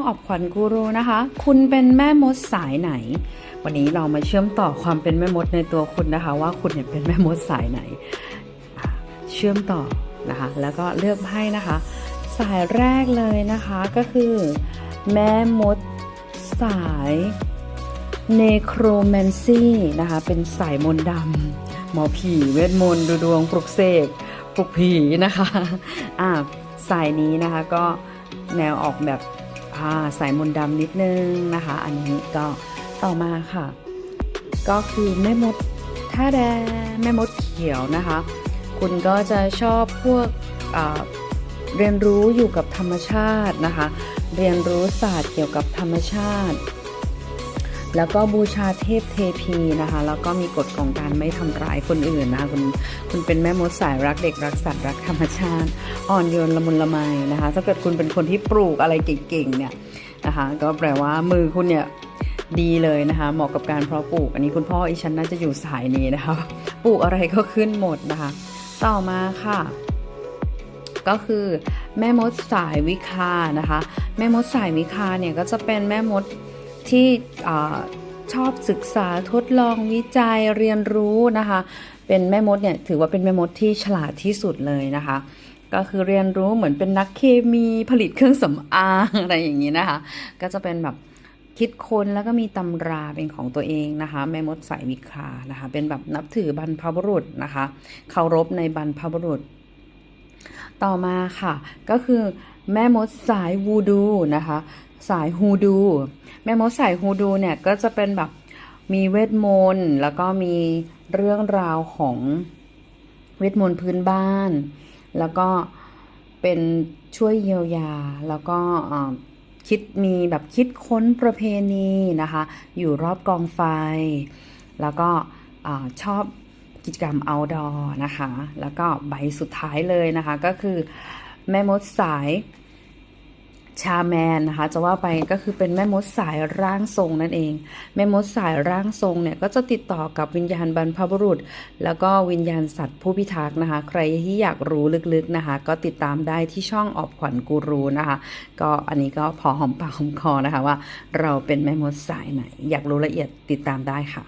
องอบขวัญกูรูนะคะ คุณเป็นแม่มดสายไหน วันนี้เรามาเชื่อมต่อความเป็นแม่มดในตัวคุณนะคะ ว่าคุณเนี่ยเป็นแม่มดสายไหน เชื่อมต่อนะคะ แล้วก็เลือกไพ่นะคะ สายแรกเลยนะคะก็คือ แม่มดสายเนโครแมนซีนะคะ เป็นสายมนต์ดำหมอผีเวทมนต์ดูดวงปลุกเสกปลุกผีนะคะอ่าสายนี้นะคะก็แนวออกแบบ ค่ะสายมนต์ดำนิดนึงนะคะ อันนี้ก็ต่อมาค่ะ ก็คือแม่มดท่าแดงแม่มดเขียวนะคะ คุณก็จะชอบพวกเรียนรู้อยู่กับธรรมชาตินะคะ เรียนรู้ศาสตร์เกี่ยวกับธรรมชาติ แล้วก็บูชาเทพเทพีนะคะ แล้วก็มีกฎของการไม่ทำร้ายคนอื่นนะคะคุณคุณเป็นแม่มดสายรักเด็กรักสัตว์รักธรรมชาติ อ่อนโยนละมุนละไมนะคะ ถ้าเกิดคุณเป็นคนที่ปลูกอะไรเก่งๆเนี่ยนะคะ ก็แปลว่ามือคุณเนี่ยดีเลยนะคะ เหมาะกับการเพาะปลูก อันนี้คุณพ่ออีฉันน่าจะอยู่สายนี้นะคะ ปลูกอะไรก็ขึ้นหมดนะคะ ต่อมาค่ะ ก็คือแม่มดสายวิคานะคะ แม่มดสายวิคาเนี่ยก็จะเป็นแม่มด ที่ชอบศึกษาทดลองวิจัยเรียนรู้นะคะ เป็นแม่มดเนี่ยถือว่าเป็นแม่มดที่ฉลาดที่สุดเลยนะคะ ก็คือเรียนรู้เหมือนเป็นนักเคมีผลิตเครื่องสำอางอะไรอย่างนี้นะคะ ก็จะเป็นแบบคิดค้นแล้วก็มีตำราเป็นของตัวเองนะคะ แม่มดสายวิคานะคะ เป็นแบบนับถือบรรพบุรุษนะคะเคารพในบรรพบุรุษ ต่อมาค่ะ ก็คือแม่มดสายวูดูนะคะ สายฮูดู แม่มดสายฮูดูเนี่ยก็จะเป็นแบบมีเวทมนต์แล้วก็มีเรื่องราวของเวทมนต์พื้นบ้าน แล้วก็เป็นช่วยเยียวยา แล้วก็คิดมีแบบคิดค้นประเพณีนะคะ อยู่รอบกองไฟ แล้วก็อชอบกิจกรรม outdoor นะคะ แล้วก็ใบสุดท้ายเลยนะคะ ก็คือแม่มดสาย ชาแมนนะคะจะว่าไปก็คือเป็นแม่มดสายร่างทรงนั่นเอง แม่มดสายร่างทรงเนี่ยก็จะติดต่อกับวิญญาณบรรพบุรุษ แล้วก็วิญญาณสัตว์ผู้พิทักษ์นะคะ ใครที่อยากรู้ลึกๆนะคะ ก็ติดตามได้ที่ช่องออบขวัญกูรูนะคะ ก็อันนี้ก็พอหอมปากหอมคอนะคะว่า เราเป็นแม่มดสายไหน อยากรู้ละเอียดติดตามได้ค่ะ